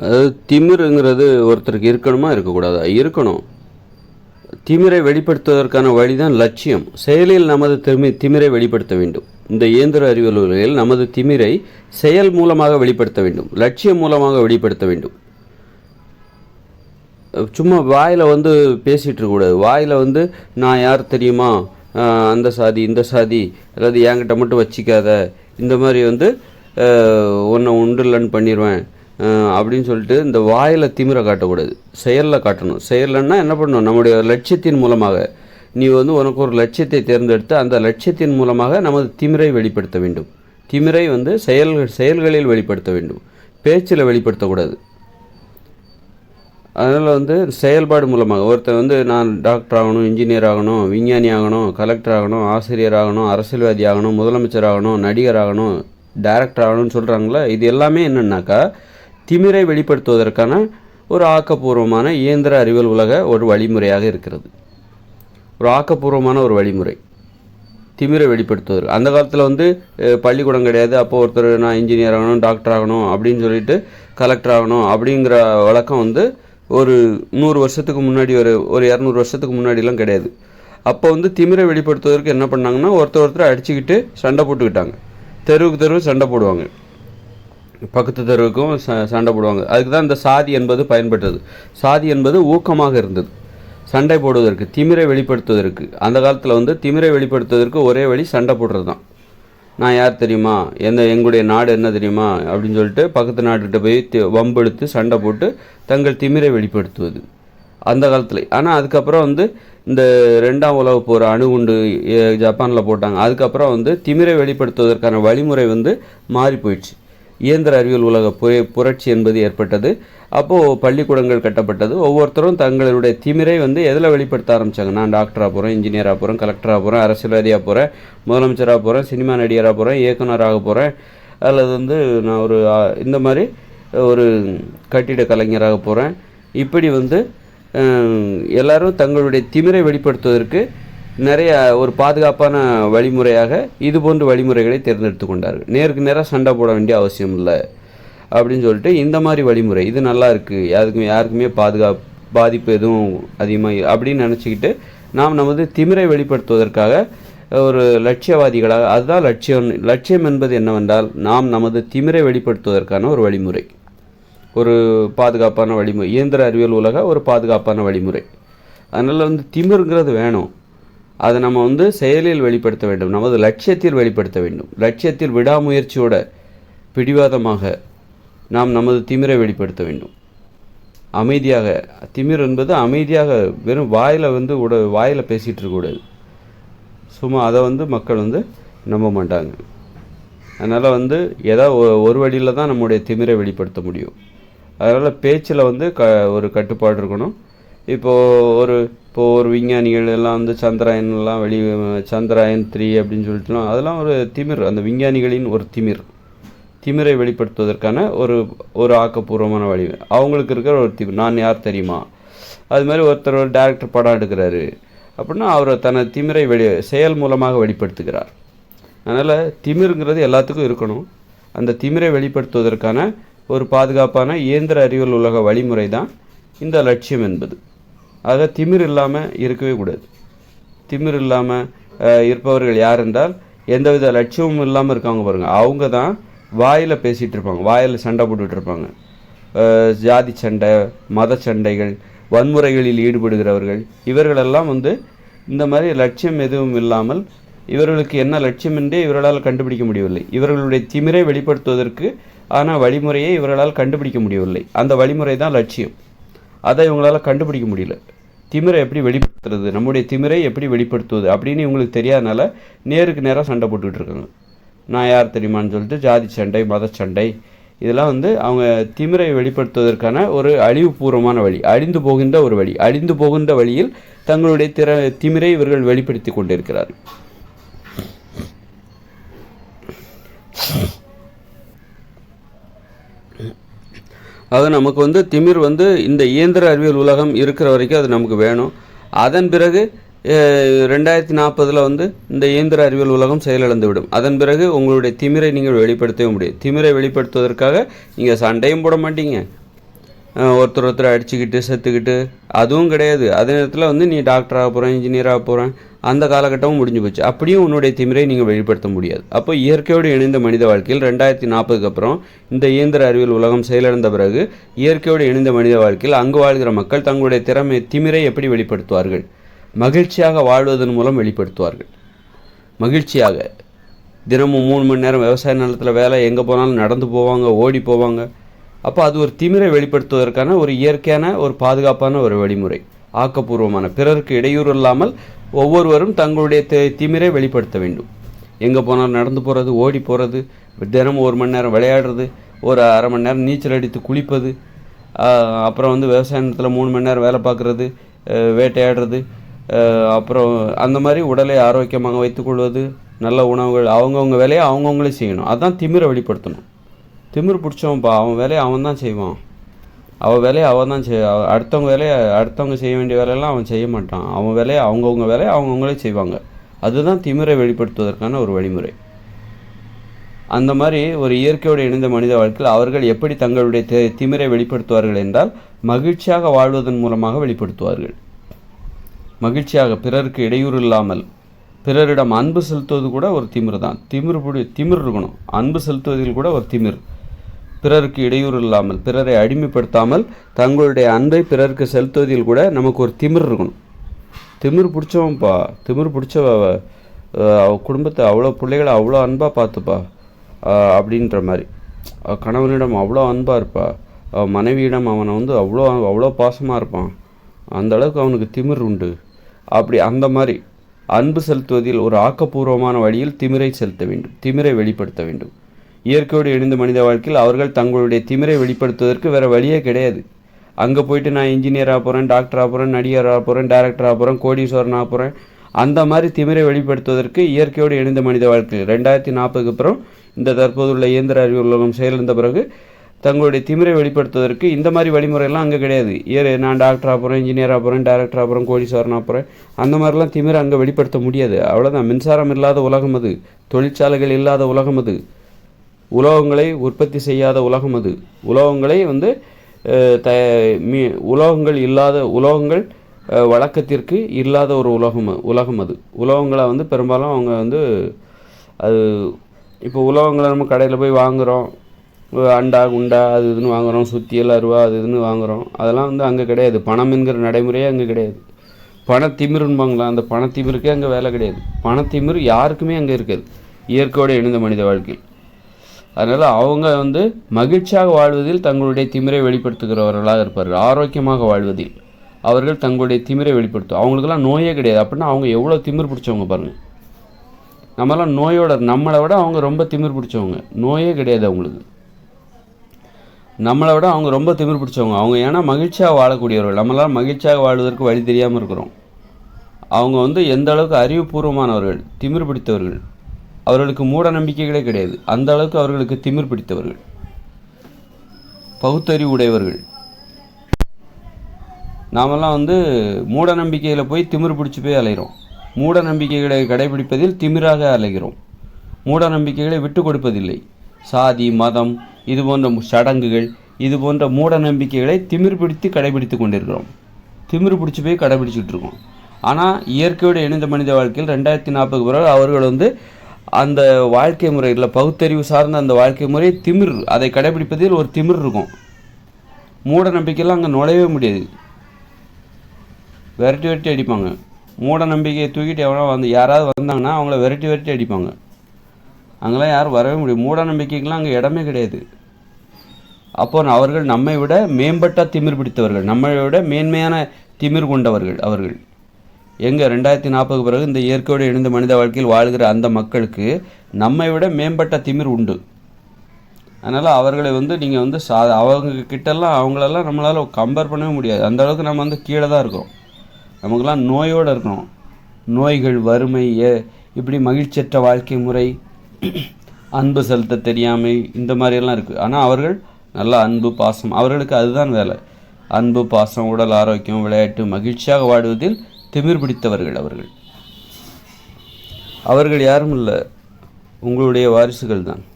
அதாவது திமிருங்கிறது ஒருத்தருக்கு இருக்கணுமா இருக்கக்கூடாதா? இருக்கணும். திமிரை வெளிப்படுத்துவதற்கான வழிதான் லட்சியம். செயலில் நமது திமி திமிரை வெளிப்படுத்த வேண்டும். இந்த இயந்திர அறிவியல் நமது திமிரை செயல் மூலமாக வெளிப்படுத்த வேண்டும். லட்சியம் மூலமாக வெளிப்படுத்த வேண்டும். சும்மா வாயில் வந்து பேசிகிட்டு இருக்கக்கூடாது வாயில் வந்து நான் யார் தெரியுமா? அந்த சாதி இந்த சாதி அதாவது என்கிட்ட மட்டும் வச்சிக்காத. இந்த மாதிரி வந்து உன்னை உண்டுலன்னு பண்ணிடுவேன் அப்படின்னு சொல்லிட்டு இந்த வாயில் திமிரை காட்டக்கூடாது. செயலில் காட்டணும். செயல்லன்னா என்ன பண்ணணும் நம்முடைய லட்சியத்தின் மூலமாக. நீ வந்து உனக்கு ஒரு லட்சியத்தை தேர்ந்தெடுத்து அந்த லட்சியத்தின் மூலமாக நமது திமிரை வெளிப்படுத்த வேண்டும். திமிரை வந்து செயல்கள் செயல்களில் வெளிப்படுத்த வேண்டும். பேச்சில் வெளிப்படுத்தக்கூடாது. அதனால் வந்து செயல்பாடு மூலமாக. ஒருத்தர் வந்து நான் டாக்டர் ஆகணும் இன்ஜினியர் ஆகணும் விஞ்ஞானி ஆகணும் கலெக்டர் ஆகணும் ஆசிரியர் ஆகணும் அரசியல்வாதி ஆகணும் முதலமைச்சர் ஆகணும் நடிகர் ஆகணும் டேரக்டர் ஆகணும்னு சொல்கிறாங்களே இது எல்லாமே என்னென்னாக்கா திமிரை வெளிப்படுத்துவதற்கான ஒரு ஆக்கப்பூர்வமான இயந்திர அறிவியல் உலக ஒரு வழிமுறையாக இருக்கிறது. ஒரு ஆக்கப்பூர்வமான ஒரு வழிமுறை. திமிரை வெளிப்படுத்துவதற்கு அந்த காலத்தில் வந்து பள்ளிக்கூடம் கிடையாது. அப்போ ஒருத்தர் நான் இன்ஜினியர் ஆகணும் டாக்டர் ஆகணும் அப்படின்னு சொல்லிட்டு கலெக்டர் ஆகணும் அப்படிங்கிற வழக்கம் வந்து ஒரு நூறு வருஷத்துக்கு முன்னாடி ஒரு ஒரு இரநூறு வருஷத்துக்கு முன்னாடிலாம் கிடையாது. அப்போ வந்து திமிரை வெளிப்படுத்துவதற்கு என்ன பண்ணாங்கன்னா ஒருத்தர் ஒருத்தர் அடிச்சுக்கிட்டு சண்டை போட்டுக்கிட்டாங்க. தெருவுக்கு தெருவு சண்டை போடுவாங்க. பக்கத்து தெருவுக்கும் ச சண்டை போடுவாங்க. அதுக்கு தான் இந்த சாதி என்பது பயன்பட்டது சாதி என்பது ஊக்கமாக இருந்தது. சண்டை போடுவதற்கு திமிரை வெளிப்படுத்துவதற்கு. அந்த காலத்தில் வந்து திமிரை வெளிப்படுத்துவதற்கு ஒரே வழி சண்டை போடுறது தான் நான் யார் தெரியுமா? எந்த எங்களுடைய நாடு என்ன தெரியுமா? அப்படின்னு சொல்லிட்டு பக்கத்து நாட்டுக்கிட்ட போய் வம்பெடுத்து சண்டை போட்டு தங்கள் திமிரை வெளிப்படுத்துவது. அந்த காலத்தில். ஆனால் அதுக்கப்புறம் வந்து இந்த ரெண்டாம் உலக போகிற அணுகுண்டு ஜப்பானில் போட்டாங்க. அதுக்கப்புறம் வந்து திமிரை வெளிப்படுத்துவதற்கான வழிமுறை வந்து மாறி போயிடுச்சு. இயந்திர அறிவியல் உலக புரட்சி என்பது ஏற்பட்டது. அப்போது பள்ளிக்கூடங்கள் கட்டப்பட்டது. ஒவ்வொருத்தரும் தங்களுடைய திமிரை வந்து எதில் வெளிப்படுத்த ஆரம்பித்தாங்க நான் டாக்டராக போகிறேன் இன்ஜினியராக போகிறேன் கலெக்டராக போகிறேன் அரசியல்வாதியாக போகிறேன் முதலமைச்சராக போகிறேன் சினிமா நடிகராக போகிறேன் இயக்குனராக போகிறேன் அல்லது வந்து நான் ஒரு இந்த மாதிரி ஒரு கட்டிட கலைஞராக போகிறேன் இப்படி வந்து எல்லோரும் தங்களுடைய திமிரை வெளிப்படுத்துவதற்கு நிறைய ஒரு பாதுகாப்பான வழிமுறையாக இது போன்ற வழிமுறைகளை தேர்ந்தெடுத்து கொண்டார்கள். நேருக்கு நேராக சண்டை போட வேண்டிய அவசியம் இல்லை அப்படின்னு சொல்லிட்டு இந்த மாதிரி வழிமுறை இது நல்லா இருக்குது யாருக்குமே யாருக்குமே பாதுகாப்பு பாதிப்பு எதுவும் அதிகமாக அப்படின்னு நினச்சிக்கிட்டு நாம் நமது திமிரை வெளிப்படுத்துவதற்காக ஒரு லட்சியவாதிகளாக அதுதான் லட்சியம் லட்சியம் என்பது என்னவென்றால் நாம் நமது திமிரை வெளிப்படுத்துவதற்கான ஒரு வழிமுறை. ஒரு பாதுகாப்பான வழிமுறை இயந்திர அறிவியல் உலக ஒரு பாதுகாப்பான வழிமுறை. அதனால் வந்து திமிருங்கிறது வேணும். அதை நம்ம வந்து செயலில் வெளிப்படுத்த வேண்டும். நமது லட்சியத்தில் வெளிப்படுத்த வேண்டும். லட்சியத்தில் விடாமுயற்சியோட பிடிவாதமாக நாம் நமது திமிரை வெளிப்படுத்த வேண்டும். அமைதியாக திமிர் என்பது அமைதியாக வெறும் வாயில் வந்து உட வாயில் பேசிகிட்டு இருக்கக்கூடாது சும்மா அதை வந்து மக்கள் வந்து நம்ப மாட்டாங்க. அதனால் வந்து ஏதாவது ஒ- ஒரு வழியில் தான் நம்முடைய திமிரை வெளிப்படுத்த முடியும். அதனால் பேச்சில் வந்து க ஒரு கட்டுப்பாடு இருக்கணும். இப்போது ஒரு இப்போது ஒரு விஞ்ஞானிகள் எல்லாம் வந்து சந்திராயன்லாம் வெளி சந்திராயன் த்ரீ அப்படின்னு சொல்லிட்டுலாம் அதெல்லாம் ஒரு திமிர் அந்த விஞ்ஞானிகளின் ஒரு திமிர். திமிரை வெளிப்படுத்துவதற்கான ஒரு ஒரு ஆக்கப்பூர்வமான வழி. அவங்களுக்கு இருக்கிற ஒரு திமிர். நான் யார் தெரியுமா? அது மாதிரி ஒருத்தர் ஒரு டேரக்டர் படம் எடுக்கிறாரு. அப்படின்னா அவர் தனது திமிரை வெளி செயல் மூலமாக வெளிப்படுத்துகிறார். அதனால் திமிருங்கிறது எல்லாத்துக்கும் இருக்கணும். அந்த திமிரை வெளிப்படுத்துவதற்கான ஒரு பாதுகாப்பான இயந்திர அறிவியல் உலக வழிமுறை தான் இந்த லட்சியம் என்பது. ஆக திமிர் இல்லாமல் இருக்கவே கூடாது. திமிர் இல்லாமல் இருப்பவர்கள் யார் என்றால் எந்தவித லட்சியமும் இல்லாமல் இருக்காங்க பாருங்கள் அவங்க தான் வாயில் பேசிகிட்டு இருப்பாங்க. வாயில் சண்டை போட்டுட்டு இருப்பாங்க. ஜாதி சண்டை மத சண்டைகள் வன்முறைகளில் ஈடுபடுகிறவர்கள் இவர்களெல்லாம் வந்து இந்த மாதிரி லட்சியம் எதுவும் இல்லாமல் இவர்களுக்கு என்ன லட்சியம் என்றே இவர்களால் கண்டுபிடிக்க முடியவில்லை. இவர்களுடைய திமிரை வெளிப்படுத்துவதற்கு ஆனால் வழிமுறையை இவர்களால் கண்டுபிடிக்க முடியவில்லை. அந்த வழிமுறை தான் லட்சியம். அதை இவங்களால் கண்டுபிடிக்க முடியல. திமிரை எப்படி வெளிப்படுத்துறது? நம்முடைய திமிரை எப்படி வெளிப்படுத்துவது? அப்படின்னு இவங்களுக்கு தெரியாதனால நேருக்கு நேராக சண்டை போட்டுக்கிட்டு இருக்காங்க. நான் யார் தெரியுமான்னு சொல்லிட்டு ஜாதி சண்டை மத சண்டை இதெல்லாம் வந்து அவங்க திமிரை வெளிப்படுத்துவதற்கான ஒரு அழிவுபூர்வமான வழி அழிந்து போகின்ற ஒரு வழி அழிந்து போகின்ற வழியில் தங்களுடைய திற திமிரை இவர்கள் வெளிப்படுத்தி கொண்டிருக்கிறார்கள். அது நமக்கு வந்து திமிர் வந்து இந்த இயந்திர அறிவியல் உலகம் இருக்கிற வரைக்கும் அது நமக்கு வேணும். அதன் பிறகு ரெண்டாயிரத்தி நாற்பதில் வந்து இந்த இயந்திர அறிவியல் உலகம் செயலிழந்துவிடும். அதன் பிறகு உங்களுடைய திமிரை நீங்கள் வெளிப்படுத்தவே முடியும். திமிரை வெளிப்படுத்துவதற்காக நீங்கள் சண்டையும் போட மாட்டீங்க. ஒருத்தர் ஒருத்தர் அடிச்சுக்கிட்டு செத்துக்கிட்டு அதுவும் கிடையாது. அதே நேரத்தில் வந்து நீ டாக்டர் ஆக போகிறேன் இன்ஜினியர் ஆக போகிறேன் அந்த காலகட்டமும் முடிஞ்சு போச்சு. அப்படியும் உன்னுடைய திமிரை நீங்கள் வெளிப்படுத்த முடியாது. அப்போ இயற்கையோடு இணைந்த மனித வாழ்க்கையில் ரெண்டாயிரத்தி நாற்பதுக்கு அப்புறம் இந்த இயந்திர அறிவியல் உலகம் செயலிழந்த பிறகு இயற்கையோடு இணைந்த மனித வாழ்க்கையில் அங்கு வாழ்கிற மக்கள் தங்களுடைய திறமை திமிரை எப்படி வெளிப்படுத்துவார்கள்? மகிழ்ச்சியாக வாழ்வதன் மூலம் வெளிப்படுத்துவார்கள். மகிழ்ச்சியாக. தினமும் மூணு மணி நேரம் விவசாய நிலத்தில் வேலை எங்கே போனாலும் நடந்து போவாங்க ஓடி போவாங்க. அப்போ அது ஒரு திமிரை வெளிப்படுத்துவதற்கான ஒரு இயற்கையான ஒரு பாதுகாப்பான ஒரு வழிமுறை. ஆக்கப்பூர்வமான. பிறருக்கு இடையூறு இல்லாமல் ஒவ்வொருவரும் தங்களுடைய தி- திமிரை வெளிப்படுத்த வேண்டும். எங்கே போனாலும் நடந்து போகிறது ஓடி போகிறது தினமும் ஒரு மணி நேரம் விளையாடுறது ஒரு அரை மணி நேரம் நீச்சல் அடித்து குளிப்பது அப்புறம் வந்து விவசாய நேரத்தில் மூணு மணி நேரம் வேலை பார்க்குறது வேட்டையாடுறது அப்புறம் அந்த மாதிரி உடலை ஆரோக்கியமாக வைத்துக்கொள்வது நல்ல உணவுகள் அவங்கவுங்க வேலையை அவங்கவுங்களே செய்யணும். அதுதான் திமிரை வெளிப்படுத்தணும். திமிரு பிடிச்சவன்ப்பா அவன் வேலையை அவன் தான் செய்வான். அவன் வேலையை அவன் தான் செய் அடுத்தவங்க வேலையை அடுத்தவங்க செய்ய வேண்டிய வேலையெல்லாம் அவன் செய்ய மாட்டான். அவன் வேலையை அவங்கவுங்க வேலையை அவங்கவுங்களே செய்வாங்க. அதுதான் திமிரை வெளிப்படுத்துவதற்கான ஒரு வழிமுறை. அந்த மாதிரி ஒரு இயற்கையோடு இணைந்த மனித வாழ்க்கையில் அவர்கள் எப்படி தங்களுடைய தி- திமிரை வெளிப்படுத்துவார்கள் என்றால் மகிழ்ச்சியாக வாழ்வதன் மூலமாக வெளிப்படுத்துவார்கள். மகிழ்ச்சியாக பிறருக்கு இடையூறு இல்லாமல் பிறரிடம் அன்பு செலுத்துவது கூட ஒரு திமிர் தான் திமிர் திமிர் இருக்கணும். அன்பு செலுத்துவதில் கூட ஒரு திமிர். பிறருக்கு இடையூறு இல்லாமல் பிறரை அடிமைப்படுத்தாமல் தங்களுடைய அன்பை பிறருக்கு செலுத்துவதில் கூட நமக்கு ஒரு திமிர் இருக்கணும். திமிர் பிடிச்சவன்ப்பா திமிர் பிடிச்சவ அவ குடும்பத்தை அவ்வளோ பிள்ளைகளை அவ்வளோ அன்பாக பார்த்துப்பா அப்படின்ற மாதிரி. கணவனிடம் அவ்வளோ அன்பாக இருப்பா மனைவியிடம் அவனை வந்து அவ்வளோ அவ்வளோ பாசமாக இருப்பான். அந்த அளவுக்கு அவனுக்கு திமிர் உண்டு. அப்படி அந்த மாதிரி அன்பு செலுத்துவதில் ஒரு ஆக்கப்பூர்வமான வழியில் திமிரை செலுத்த வேண்டும் திமிரை வெளிப்படுத்த வேண்டும். இயற்கையோடு இணைந்த மனித வாழ்க்கையில் அவர்கள் தங்களுடைய திமிரை வெளிப்படுத்துவதற்கு வேறு வழியே கிடையாது. அங்கே போயிட்டு நான் இன்ஜினியர் ஆக போகிறேன் டாக்டர் ஆக போகிறேன் நடிகர் ஆக போகிறேன் டேரக்டர் ஆக போகிறேன் கோடீஸ்வரன் ஆக போகிறேன் அந்த மாதிரி திமிரை வெளிப்படுத்துவதற்கு இயற்கையோடு இணைந்த மனித வாழ்க்கை ரெண்டாயிரத்தி நாற்பதுக்கு அப்புறம் இந்த தற்போதுள்ள இயந்திர அறிவு உலகம் செயலிழந்த பிறகு தங்களுடைய திமிரை வெளிப்படுத்துவதற்கு இந்த மாதிரி வழிமுறையெல்லாம் அங்கே கிடையாது. ஏறு நான் டாக்டர் ஆகிறேன் இன்ஜினியர் ஆகிறேன் போகிறேன் டேரக்டர் ஆகிறேன் கோடீஸ்வரன் ஆகிறேன் அந்த மாதிரிலாம் திமிரை அங்கே வெளிப்படுத்த முடியாது. அவ்வளோதான் மின்சாரம் இல்லாத உலகம் அது. தொழிற்சாலைகள் இல்லாத உலகம் அது. உலோகங்களை உற்பத்தி செய்யாத உலகம் அது. உலோகங்களை வந்து த மீ உலோகங்கள் இல்லாத உலோகங்கள் வழக்கத்திற்கு இல்லாத ஒரு உலகம் உலகம் அது. உலோகங்களை வந்து பெரும்பாலும் அவங்க வந்து அது இப்போ உலோகங்களை நம்ம கடையில் போய் வாங்குகிறோம் அண்டா குண்டா அது இதுன்னு வாங்குகிறோம் சுத்தியல் அருவா அது இதுன்னு வாங்குகிறோம் அதெல்லாம் வந்து அங்கே கிடையாது. பணம் என்கிற நடைமுறையே அங்கே கிடையாது. பணத்திமிருன்பாங்களா அந்த பணத்திமிருக்கே அங்கே வேலை கிடையாது. பணத்திமிரு யாருக்குமே அங்கே இருக்காது. இயற்கையோடு இணைந்த மனித வாழ்க்கையில். அதனால் அவங்க வந்து மகிழ்ச்சியாக வாழ்வதில் தங்களுடைய திமிரை வெளிப்படுத்துகிறவர்களாக இருப்பார்கள். ஆரோக்கியமாக வாழ்வதில் அவர்கள் தங்களுடைய திமிரை வெளிப்படுத்தும் அவங்களுக்கெல்லாம் நோயே கிடையாது. அப்படின்னா அவங்க எவ்வளோ திமிர் பிடிச்சவங்க பாருங்கள் நம்மலாம் நோயோட நம்மளை விட அவங்க ரொம்ப திமிர் பிடிச்சவங்க. நோயே கிடையாது அவங்களுக்கு. நம்மளை விட அவங்க ரொம்ப திமிர் பிடிச்சவங்க. அவங்க ஏன்னா மகிழ்ச்சியாக வாழக்கூடியவர்கள். நம்மளால் மகிழ்ச்சியாக வாழ்வதற்கு வழி தெரியாமல் இருக்கிறோம். அவங்க வந்து எந்த அளவுக்கு அறிவுபூர்வமானவர்கள் திமிர் பிடித்தவர்கள் அவர்களுக்கு மூட நம்பிக்கைகளே கிடையாது. அந்த அளவுக்கு அவர்களுக்கு திமிர் பிடித்தவர்கள். பகுத்தறிவு உடையவர்கள் நாமெல்லாம் வந்து மூட நம்பிக்கையில் போய் திமிர் பிடிச்சி போய் அலைகிறோம் மூட நம்பிக்கைகளை கடைபிடிப்பதில் திமிராக அலைகிறோம். மூட நம்பிக்கைகளை விட்டு கொடுப்பதில்லை. சாதி மதம் இது போன்ற சடங்குகள் இது போன்ற மூட நம்பிக்கைகளை திமிர் பிடித்து கடைபிடித்து கொண்டிருக்கிறோம். திமிர் பிடிச்சி போய் கடைபிடிச்சிட்டு இருக்கோம். ஆனால் இயற்கையோடு இணைந்த மனித வாழ்க்கையில் ரெண்டாயிரத்தி நாற்பது பிறகு அவர்கள் வந்து அந்த வாழ்க்கை முறையில் பகுத்தறிவு சார்ந்த அந்த வாழ்க்கை முறை திமிர். அதை கடைபிடிப்பதில் ஒரு திமிர் இருக்கும். மூட நம்பிக்கையெல்லாம் அங்கே நுழையவே முடியாது. விரட்டி விரட்டி அடிப்பாங்க. மூட நம்பிக்கையை தூக்கிட்டு எவ்வளோ வந்து யாராவது வந்தாங்கன்னா அவங்கள விரட்டி விரட்டி அடிப்பாங்க. அங்கெல்லாம் யாரும் வரவே முடியும் மூட நம்பிக்கைக்கெலாம் அங்கே இடமே கிடையாது. அப்போ அவர்கள் நம்மை விட மேம்பட்ட திமிர் பிடித்தவர்கள் நம்மை விட மேன்மையான திமிர் கொண்டவர்கள் அவர்கள். எங்கே ரெண்டாயிரத்தி நாற்பது பிறகு இந்த இயற்கையோடு இணைந்த மனித வாழ்க்கையில் வாழ்கிற அந்த மக்களுக்கு நம்மை விட மேம்பட்ட திமிர் உண்டு. அதனால் அவர்களை வந்து நீங்கள் வந்து சா அவங்க கிட்டெல்லாம் அவங்களெல்லாம் நம்மளால் கம்பேர் பண்ணவே முடியாது. அந்த அளவுக்கு நம்ம வந்து கீழே தான் இருக்கோம் நமக்கெல்லாம் நோயோடு இருக்கணும் நோய்கள் வறுமை இப்படி மகிழ்ச்சியற்ற வாழ்க்கை முறை அன்பு செலுத்த தெரியாமை இந்த மாதிரியெல்லாம் இருக்குது ஆனால் அவர்கள் நல்ல அன்பு பாசம். அவர்களுக்கு அதுதான் வேலை. அன்பு பாசம் உடல் ஆரோக்கியம் விளையாட்டு மகிழ்ச்சியாக வாடுவதில் திமிர் பிடித்தவர்கள் அவர்கள். அவர்கள் யாரும் இல்லை. உங்களுடைய வாரிசுகள் தான்